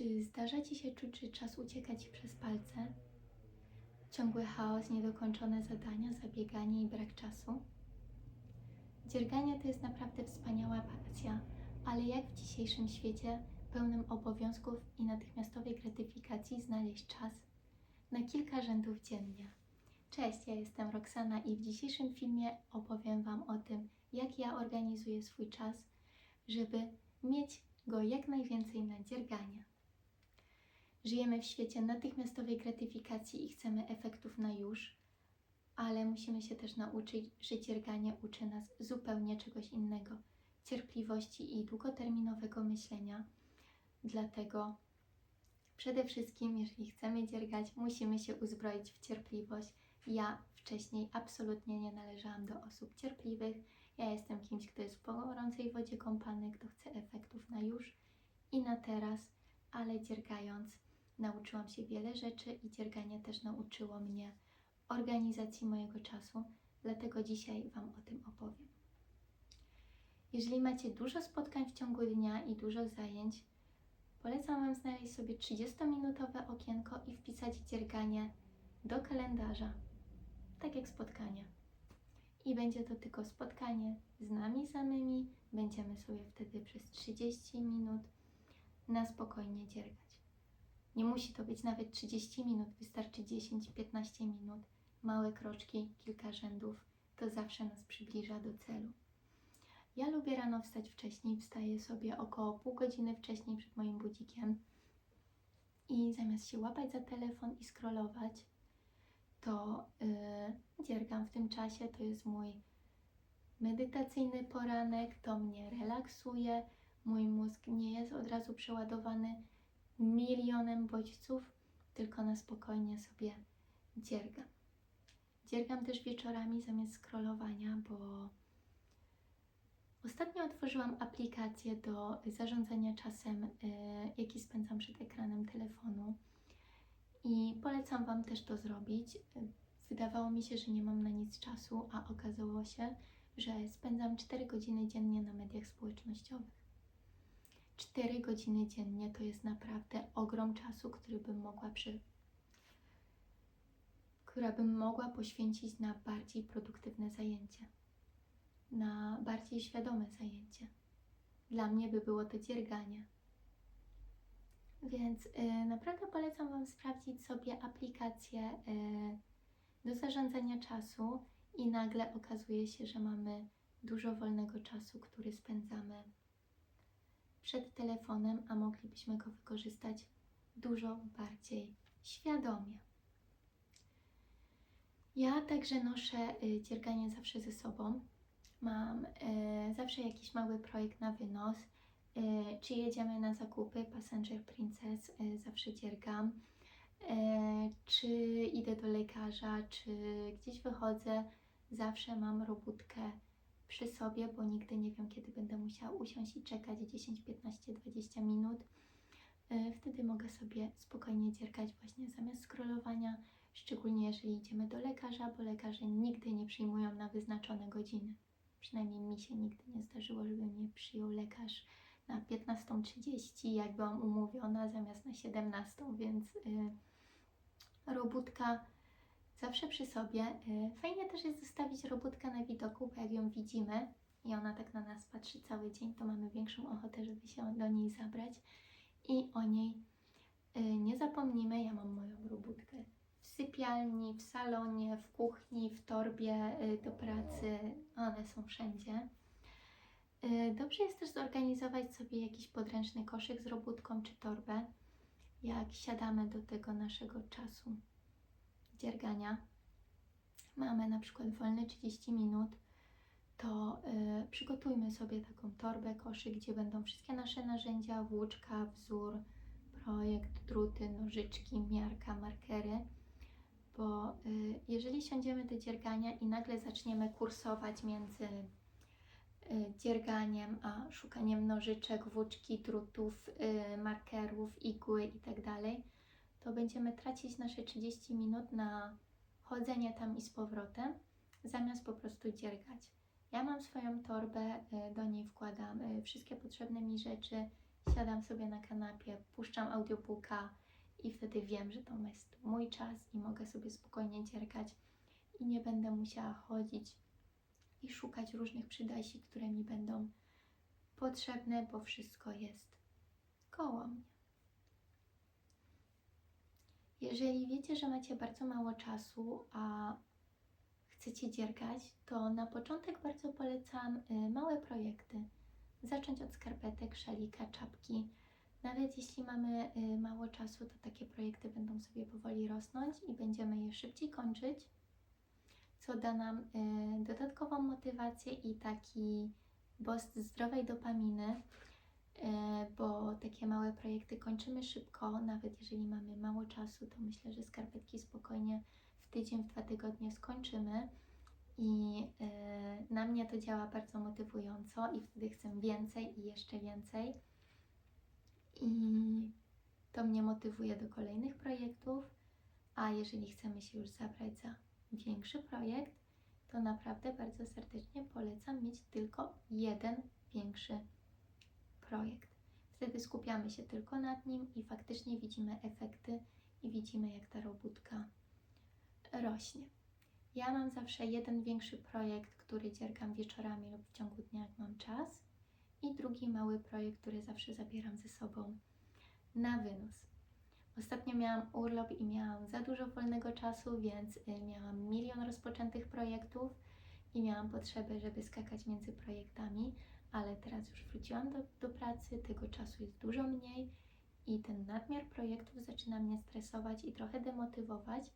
Czy zdarza Ci się czuć, że czas ucieka Ci przez palce? Ciągły chaos, niedokończone zadania, zabieganie i brak czasu? Dzierganie to jest naprawdę wspaniała pasja, ale jak w dzisiejszym świecie pełnym obowiązków i natychmiastowej gratyfikacji znaleźć czas na kilka rzędów dziennie? Cześć, ja jestem Roxana i w dzisiejszym filmie opowiem Wam o tym, jak ja organizuję swój czas, żeby mieć go jak najwięcej na dzierganie. Żyjemy w świecie natychmiastowej gratyfikacji i chcemy efektów na już, ale musimy się też nauczyć, że dzierganie uczy nas zupełnie czegoś innego cierpliwości i długoterminowego myślenia. Dlatego przede wszystkim, jeżeli chcemy dziergać, musimy się uzbroić w cierpliwość. Ja wcześniej absolutnie nie należałam do osób cierpliwych. Ja jestem kimś, kto jest w gorącej wodzie kąpany, kto chce efektów na już i na teraz, ale dziergając nauczyłam się wiele rzeczy i dzierganie też nauczyło mnie organizacji mojego czasu, dlatego dzisiaj Wam o tym opowiem. Jeżeli macie dużo spotkań w ciągu dnia i dużo zajęć, polecam Wam znaleźć sobie 30-minutowe okienko i wpisać dzierganie do kalendarza, tak jak spotkanie. I będzie to tylko spotkanie z nami samymi. Będziemy sobie wtedy przez 30 minut na spokojnie dziergać. Nie musi to być nawet 30 minut, wystarczy 10-15 minut. Małe kroczki, kilka rzędów, to zawsze nas przybliża do celu. Ja lubię rano wstać wcześniej, wstaję sobie około pół godziny wcześniej przed moim budzikiem i zamiast się łapać za telefon i scrollować, to yy, dziergam w tym czasie. To jest mój medytacyjny poranek, to mnie relaksuje. Mój mózg nie jest od razu przeładowany milionem bodźców, tylko na spokojnie sobie dziergam. Dziergam też wieczorami zamiast scrollowania, bo ostatnio otworzyłam aplikację do zarządzania czasem, y, jaki spędzam przed ekranem telefonu. I polecam Wam też to zrobić. Wydawało mi się, że nie mam na nic czasu, a okazało się, że spędzam 4 godziny dziennie na mediach społecznościowych. 4 godziny dziennie to jest naprawdę ogrom czasu, który bym mogła przy... która bym mogła poświęcić na bardziej produktywne zajęcie, na bardziej świadome zajęcie. Dla mnie by było to dzierganie. Więc y, naprawdę polecam Wam sprawdzić sobie aplikację y, do zarządzania czasu i nagle okazuje się, że mamy dużo wolnego czasu, który spędzamy przed telefonem, a moglibyśmy go wykorzystać dużo bardziej świadomie. Ja także noszę y, dzierganie zawsze ze sobą. Mam y, zawsze jakiś mały projekt na wynos. Y, czy jedziemy na zakupy, Passenger Princess, zawsze dziergam. Czy idę do lekarza, czy gdzieś wychodzę, zawsze mam robótkę przy sobie, bo nigdy nie wiem, kiedy będę musiała usiąść i czekać 10, 15, 20 minut. E, wtedy mogę sobie spokojnie dziergać właśnie zamiast scrollowania, szczególnie jeżeli idziemy do lekarza, bo lekarze nigdy nie przyjmują na wyznaczone godziny. Przynajmniej mi się nigdy nie zdarzyło, żeby mnie przyjął lekarz na 15.30, jak byłam umówiona, zamiast na 17.00, więc yy, robótka zawsze przy sobie. Y, fajnie też jest zostawić robótkę na widoku, bo jak ją widzimy i ona tak na nas patrzy cały dzień, to mamy większą ochotę, żeby się do niej zabrać i o niej y, nie zapomnimy. Ja mam moją robótkę w sypialni, w salonie, w kuchni, w torbie y, do pracy. One są wszędzie. Dobrze jest też zorganizować sobie jakiś podręczny koszyk z robótką czy torbę, jak siadamy do tego naszego czasu dziergania, mamy na przykład wolne 30 minut, to y, przygotujmy sobie taką torbę, koszy, gdzie będą wszystkie nasze narzędzia, włóczka, wzór, projekt, druty, nożyczki, miarka, markery, bo y, jeżeli siądziemy do dziergania i nagle zaczniemy kursować między y, dzierganiem a szukaniem nożyczek, włóczki, drutów, y, markerów, igły itd., tak to będziemy tracić nasze 30 minut na chodzenie tam i z powrotem, zamiast po prostu dziergać. Ja mam swoją torbę, e, do niej wkładam e, wszystkie potrzebne mi rzeczy, siadam sobie na kanapie, puszczam audiobooka i wtedy wiem, że to jest mój czas i mogę sobie spokojnie dziergać i nie będę musiała chodzić i szukać różnych przydajsi, które mi będą potrzebne, bo wszystko jest koło mnie. Jeżeli wiecie, że macie bardzo mało czasu, a chcecie dziergać, to na początek bardzo polecam y, małe projekty. Zacząć od skarpetek, szalika, czapki. Nawet jeśli mamy y, mało czasu, to takie projekty będą sobie powoli rosnąć i będziemy je szybciej kończyć, co da nam y, dodatkową motywację i taki boost zdrowej dopaminy, bo takie małe projekty kończymy szybko, nawet jeżeli mamy mało czasu, to myślę, że skarpetki spokojnie w tydzień, w dwa tygodnie skończymy. I e, na mnie to działa bardzo motywująco, i wtedy chcę więcej i jeszcze więcej. I to mnie motywuje do kolejnych projektów. A jeżeli chcemy się już zabrać za większy projekt, to naprawdę bardzo serdecznie polecam mieć tylko jeden większy projekt. Wtedy skupiamy się tylko nad nim i faktycznie widzimy efekty i widzimy, jak ta robótka rośnie. Ja mam zawsze jeden większy projekt, który dziergam wieczorami lub w ciągu dnia, jak mam czas, i drugi mały projekt, który zawsze zabieram ze sobą na wynos. Ostatnio miałam urlop i miałam za dużo wolnego czasu, więc y, miałam milion rozpoczętych projektów i miałam potrzebę, żeby skakać między projektami, ale teraz już wróciłam do, do pracy, tego czasu jest dużo mniej i ten nadmiar projektów zaczyna mnie stresować i trochę demotywować,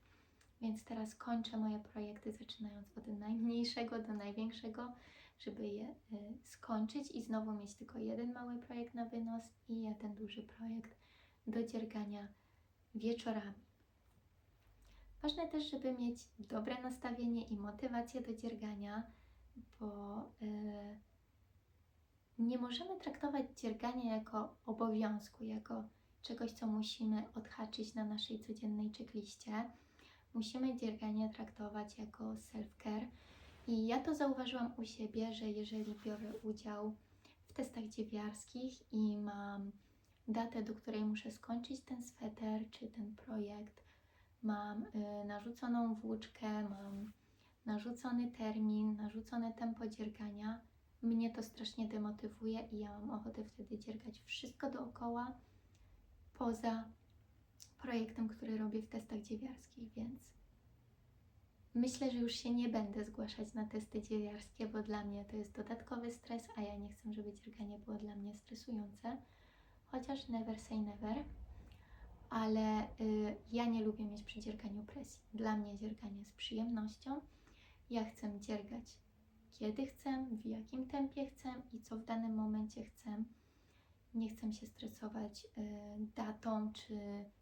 więc teraz kończę moje projekty, zaczynając od najmniejszego do największego, żeby je y, skończyć i znowu mieć tylko jeden mały projekt na wynos i jeden duży projekt do dziergania wieczorami. Ważne też, żeby mieć dobre nastawienie i motywację do dziergania, bo yy, nie możemy traktować dziergania jako obowiązku, jako czegoś, co musimy odhaczyć na naszej codziennej checkliście. Musimy dzierganie traktować jako self-care. I ja to zauważyłam u siebie, że jeżeli biorę udział w testach dziewiarskich i mam datę, do której muszę skończyć ten sweter czy ten projekt, mam y, narzuconą włóczkę, mam narzucony termin, narzucone tempo dziergania, mnie to strasznie demotywuje i ja mam ochotę wtedy dziergać wszystko dookoła, poza projektem, który robię w testach dziewiarskich, więc myślę, że już się nie będę zgłaszać na testy dziewiarskie, bo dla mnie to jest dodatkowy stres, a ja nie chcę, żeby dzierganie było dla mnie stresujące chociaż never say never, ale y, ja nie lubię mieć przy dzierganiu presji. Dla mnie dzierganie jest przyjemnością. Ja chcę dziergać kiedy chcę, w jakim tempie chcę i co w danym momencie chcę. Nie chcę się stresować y, datą, czy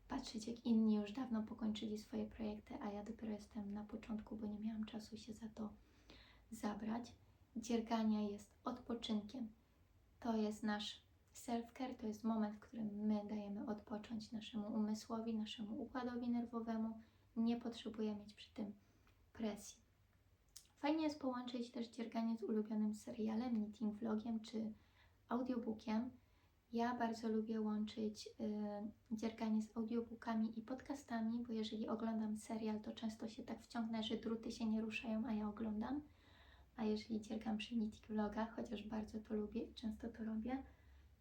patrzeć, jak inni już dawno pokończyli swoje projekty, a ja dopiero jestem na początku, bo nie miałam czasu się za to zabrać. Dzierganie jest odpoczynkiem. To jest nasz Self-care to jest moment, w którym my dajemy odpocząć naszemu umysłowi, naszemu układowi nerwowemu. Nie potrzebujemy mieć przy tym presji. Fajnie jest połączyć też dzierganie z ulubionym serialem, knitting vlogiem czy audiobookiem. Ja bardzo lubię łączyć y, dzierganie z audiobookami i podcastami, bo jeżeli oglądam serial, to często się tak wciągnę, że druty się nie ruszają, a ja oglądam. A jeżeli dziergam przy knitting vlogach, chociaż bardzo to lubię i często to robię,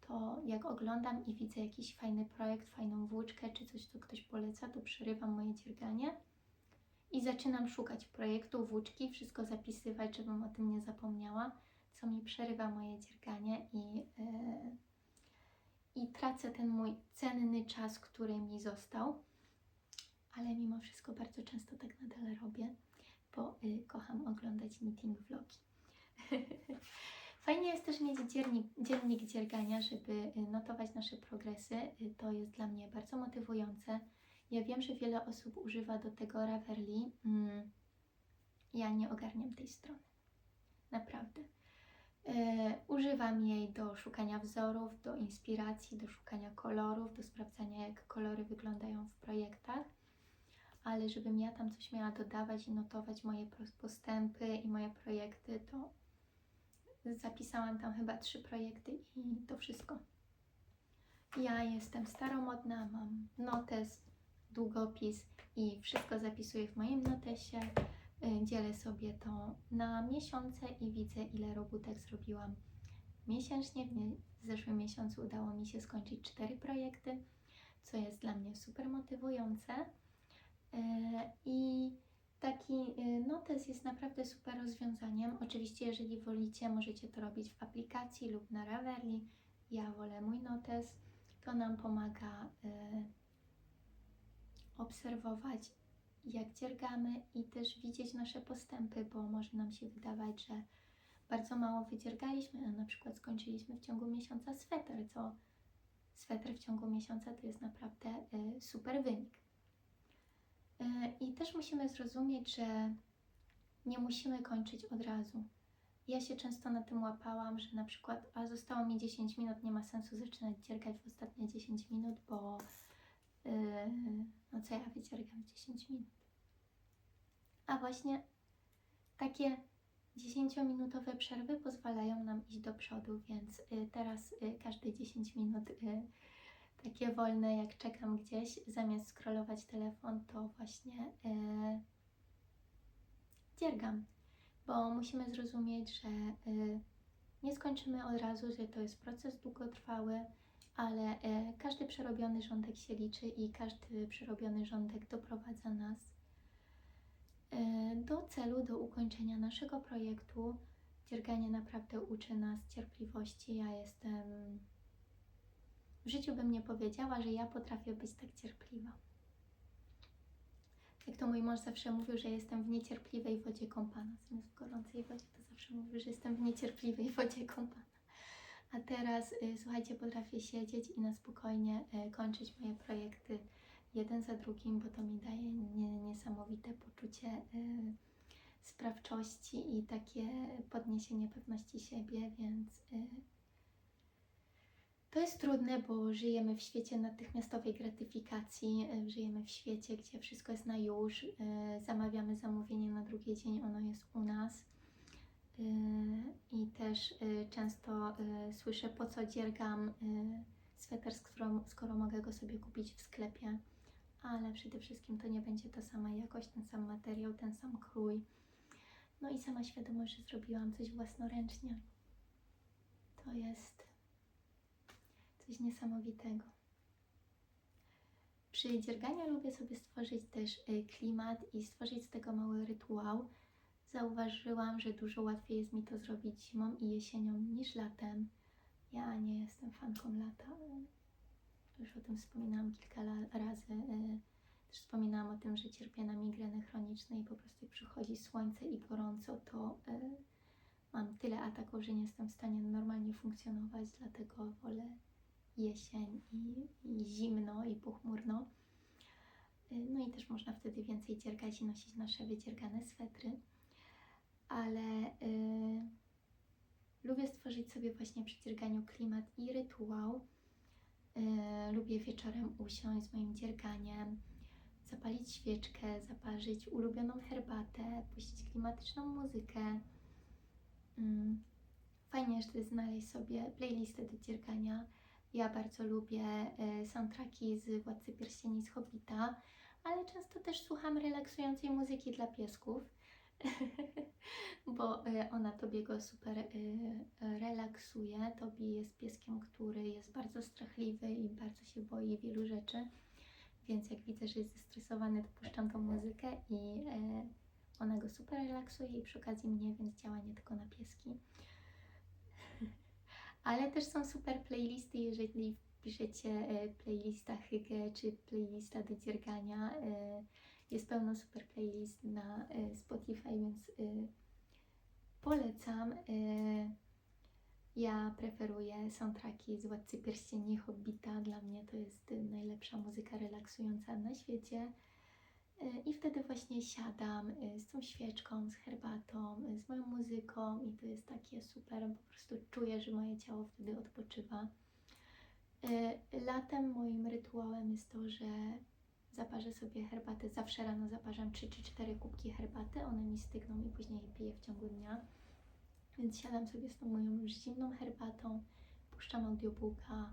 to jak oglądam i widzę jakiś fajny projekt, fajną włóczkę czy coś, co ktoś poleca, to przerywam moje dzierganie i zaczynam szukać projektu, włóczki, wszystko zapisywać, żebym o tym nie zapomniała, co mi przerywa moje dzierganie i, yy, i tracę ten mój cenny czas, który mi został. Ale mimo wszystko bardzo często tak nadal robię, bo yy, kocham oglądać knitting vlogi. Fajnie jest też mieć dziennik, dziennik dziergania, żeby y, notować nasze progresy. Y, to jest dla mnie bardzo motywujące. Ja wiem, że wiele osób używa do tego Ravelli. Mm, ja nie ogarniam tej strony. Naprawdę. E, używam jej do szukania wzorów, do inspiracji, do szukania kolorów, do sprawdzania, jak kolory wyglądają w projektach. Ale żebym ja tam coś miała dodawać i notować moje postępy i moje projekty, to Zapisałam tam chyba trzy projekty i to wszystko. Ja jestem staromodna, mam notes, długopis i wszystko zapisuję w moim notesie. Y, Dzielę sobie to na miesiące i widzę, ile robótek zrobiłam miesięcznie. W zeszłym miesiącu udało mi się skończyć cztery projekty, co jest dla mnie super motywujące. Y, I taki y, notes jest naprawdę super rozwiązaniem. Oczywiście, jeżeli wolicie, możecie to robić w aplikacji lub na Ravelli. Ja wolę mój notes. To nam pomaga obserwować, jak dziergamy i też widzieć nasze postępy, bo może nam się wydawać, że bardzo mało wydziergaliśmy, a na przykład skończyliśmy w ciągu miesiąca sweter, co sweter w ciągu miesiąca to jest naprawdę y, super wynik. Y, I też musimy zrozumieć, że nie musimy kończyć od razu. Ja się często na tym łapałam, że na przykład, a zostało mi 10 minut, nie ma sensu zaczynać dziergać w ostatnie 10 minut, bo yy, no co ja wydziergam w 10 minut. A właśnie takie 10-minutowe przerwy pozwalają nam iść do przodu, więc y, teraz y, każde 10 minut y, takie wolne, jak czekam gdzieś, zamiast scrollować telefon, to właśnie dziergam bo musimy zrozumieć, że nie skończymy od razu, że to jest proces długotrwały, ale y, każdy przerobiony rządek się liczy i każdy przerobiony rządek doprowadza nas y, do celu, do ukończenia naszego projektu. Dzierganie naprawdę uczy nas cierpliwości. Ja jestem. W życiu bym nie powiedziała, że ja potrafię być tak cierpliwa. Jak to mój mąż zawsze mówił, że jestem w niecierpliwej wodzie kąpana. Zamiast w gorącej wodzie, to zawsze mówił, że jestem w niecierpliwej wodzie kąpana. A teraz, y, słuchajcie, potrafię siedzieć i na spokojnie y, kończyć moje projekty jeden za drugim, bo to mi daje nie, niesamowite poczucie y, sprawczości i takie podniesienie pewności siebie, więc to jest trudne, bo żyjemy w świecie natychmiastowej gratyfikacji, żyjemy w świecie, gdzie wszystko jest na już, zamawiamy zamówienie na drugi dzień, ono jest u nas. Y, I też y, często y, słyszę, po co dziergam sweter, skoro, skoro mogę go sobie kupić w sklepie. Ale przede wszystkim to nie będzie ta sama jakość, ten sam materiał, ten sam krój. No i sama świadomość, że zrobiłam coś własnoręcznie. To jest coś niesamowitego. Przy dzierganiu lubię sobie stworzyć też klimat i stworzyć z tego mały rytuał. Zauważyłam, że dużo łatwiej jest mi to zrobić zimą i jesienią niż latem. Ja nie jestem fanką lata. Już o tym wspominałam kilka razy. y, Też wspominałam o tym, że cierpię na migreny chroniczne i po prostu przychodzi słońce i gorąco, to y, mam tyle ataków, że nie jestem w stanie normalnie funkcjonować, dlatego wolę jesień i, i zimno i pochmurno. No i też można wtedy więcej dziergać i nosić nasze wydziergane swetry. Ale y, lubię stworzyć sobie właśnie przy dzierganiu klimat i rytuał. Y, lubię wieczorem usiąść z moim dzierganiem, zapalić świeczkę, zaparzyć ulubioną herbatę, puścić klimatyczną muzykę. Mm. Fajnie jeszcze znaleźć sobie playlistę do dziergania. Ja bardzo lubię e, soundtracki z Władcy Pierścieni z Hobbita, ale często też słucham relaksującej muzyki dla piesków, bo e, ona Tobiego super e, e, relaksuje. Tobi jest pieskiem, który jest bardzo strachliwy i bardzo się boi wielu rzeczy, więc jak widzę, że jest zestresowany, to puszczam tą muzykę i ona go super relaksuje i przy okazji mnie, więc działa nie tylko na pieski. Ale też są super playlisty, jeżeli wpiszecie playlista Hygge czy playlista do dziergania. Jest pełno super playlist na e, Spotify, więc e, polecam. E, Ja preferuję soundtracki z Władcy Pierścieni Hobbita. Dla mnie to jest najlepsza muzyka relaksująca na świecie. I wtedy właśnie siadam z tą świeczką, z herbatą, z moją muzyką i to jest takie super, po prostu czuję, że moje ciało wtedy odpoczywa. Latem moim rytuałem jest to, że zaparzę sobie herbatę. Zawsze rano zaparzam 3 czy 4 kubki herbaty, one mi stygną i później piję w ciągu dnia. Więc siadam sobie z tą moją już zimną herbatą, puszczam audiobooka,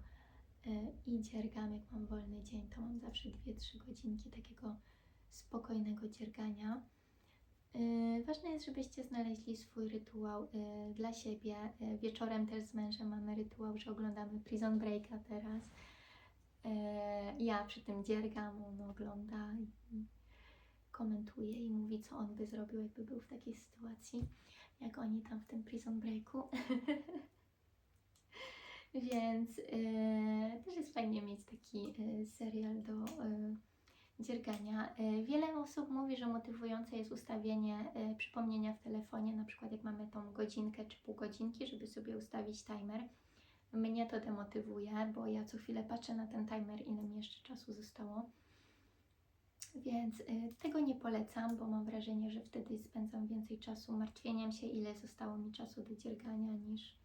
e, i dziergam, jak mam wolny dzień, to mam zawsze 2-3 godzinki takiego spokojnego dziergania. Y, Ważne jest, żebyście znaleźli swój rytuał y, dla siebie. Y, Wieczorem też z mężem mamy rytuał, że oglądamy Prison Breaka teraz. Y, Ja przy tym dziergam, on ogląda i komentuje i mówi, co on by zrobił, jakby był w takiej sytuacji, jak oni tam w tym Prison Breaku. Więc y, też jest fajnie mieć taki y, serial do y, dziergania. Wiele osób mówi, że motywujące jest ustawienie przypomnienia w telefonie, na przykład jak mamy tą godzinkę czy pół godzinki, żeby sobie ustawić timer. Mnie to demotywuje, bo ja co chwilę patrzę na ten timer, ile mi jeszcze czasu zostało. Więc y, tego nie polecam, bo mam wrażenie, że wtedy spędzam więcej czasu martwieniem się, ile zostało mi czasu do dziergania, niż,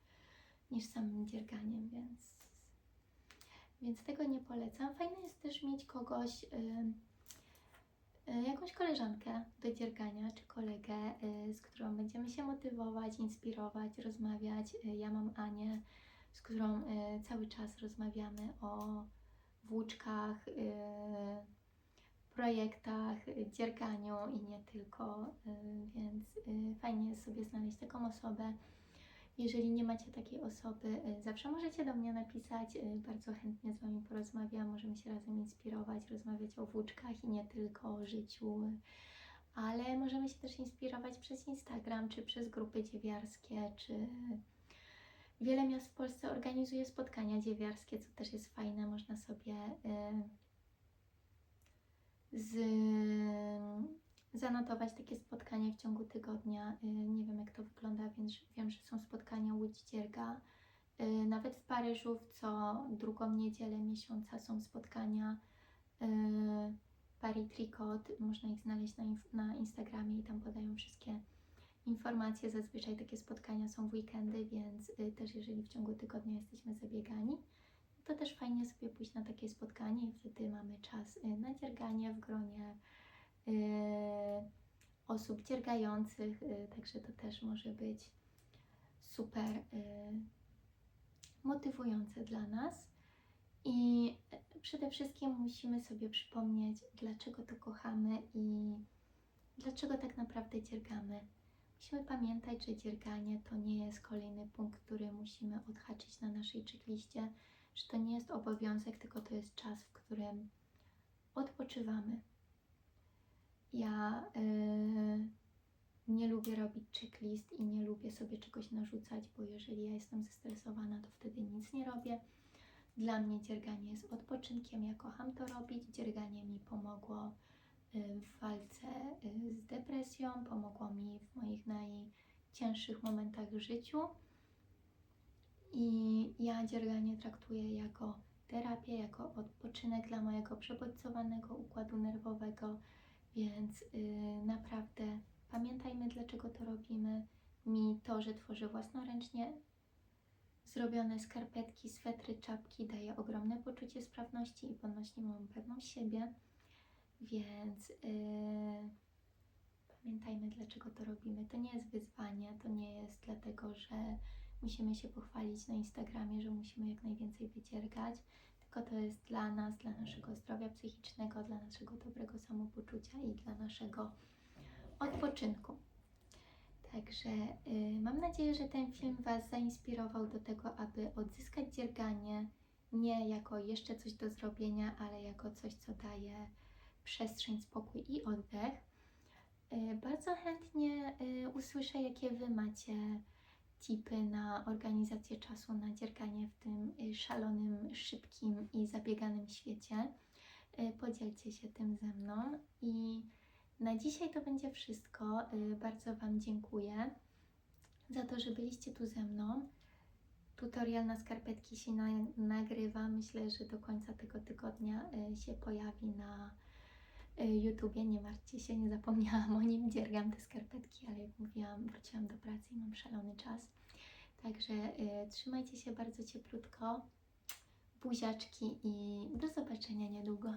niż samym dzierganiem, więc, więc tego nie polecam. Fajne jest też mieć kogoś, y, y, jakąś koleżankę do dziergania, czy kolegę, z którą będziemy się motywować, inspirować, rozmawiać. Ja mam Anię, z którą y, cały czas rozmawiamy o włóczkach, y, projektach, dzierganiu i nie tylko, y, więc fajnie jest sobie znaleźć taką osobę. Jeżeli nie macie takiej osoby, zawsze możecie do mnie napisać, bardzo chętnie z Wami porozmawiam, możemy się razem inspirować, rozmawiać o włóczkach i nie tylko o życiu, ale możemy się też inspirować przez Instagram, czy przez grupy dziewiarskie, czy wiele miast w Polsce organizuje spotkania dziewiarskie, co też jest fajne, można sobie y, z, zanotować takie spotkanie w ciągu tygodnia. Y, Nie wiem, jak to wygląda, więc wiem, że są spotkania Łódź Dzierga. Y, Nawet w Paryżu w co drugą niedzielę miesiąca są spotkania Paris Tricot. Można ich znaleźć na, na Instagramie i tam podają wszystkie informacje. Zazwyczaj takie spotkania są w weekendy, więc y, też jeżeli w ciągu tygodnia jesteśmy zabiegani, to też fajnie sobie pójść na takie spotkanie i wtedy mamy czas y, na dzierganie w gronie y, osób dziergających, także to też może być super motywujące dla nas. I przede wszystkim musimy sobie przypomnieć, dlaczego to kochamy i dlaczego tak naprawdę dziergamy. Musimy pamiętać, że dzierganie to nie jest kolejny punkt, który musimy odhaczyć na naszej checkliście, że to nie jest obowiązek, tylko to jest czas, w którym odpoczywamy. Ja y, nie lubię robić checklist i nie lubię sobie czegoś narzucać, bo jeżeli ja jestem zestresowana, to wtedy nic nie robię. Dla mnie dzierganie jest odpoczynkiem, ja kocham to robić. Dzierganie mi pomogło w walce y, z depresją, pomogło mi w moich najcięższych momentach w życiu. I ja dzierganie traktuję jako terapię, jako odpoczynek dla mojego przebodźcowanego układu nerwowego, więc y, naprawdę pamiętajmy, dlaczego to robimy. Mi to, że tworzę własnoręcznie zrobione skarpetki, swetry, czapki daje ogromne poczucie sprawności i podnosi moją pewność siebie, więc y, pamiętajmy, dlaczego to robimy. To nie jest wyzwanie, to nie jest dlatego, że musimy się pochwalić na Instagramie, że musimy jak najwięcej wydziergać, tylko to jest dla nas, dla naszego zdrowia psychicznego, dla naszego dobrego samopoczucia i dla naszego odpoczynku. Także y, mam nadzieję, że ten film Was zainspirował do tego, aby odzyskać dzierganie nie jako jeszcze coś do zrobienia, ale jako coś, co daje przestrzeń, spokój i oddech. Y, bardzo chętnie y, usłyszę, jakie Wy macie tipy na organizację czasu, na dzierganie w tym y, szalonym, szybkim i zabieganym świecie. Podzielcie się tym ze mną i na dzisiaj to będzie wszystko. Bardzo Wam dziękuję za to, że byliście tu ze mną. Tutorial na skarpetki się na, nagrywa. Myślę, że do końca tego tygodnia się pojawi na YouTubie. Nie martwcie się, nie zapomniałam o nim. Dziergam te skarpetki, ale jak mówiłam, wróciłam do pracy i mam szalony czas. Także y, trzymajcie się bardzo cieplutko. Buziaczki i do zobaczenia niedługo.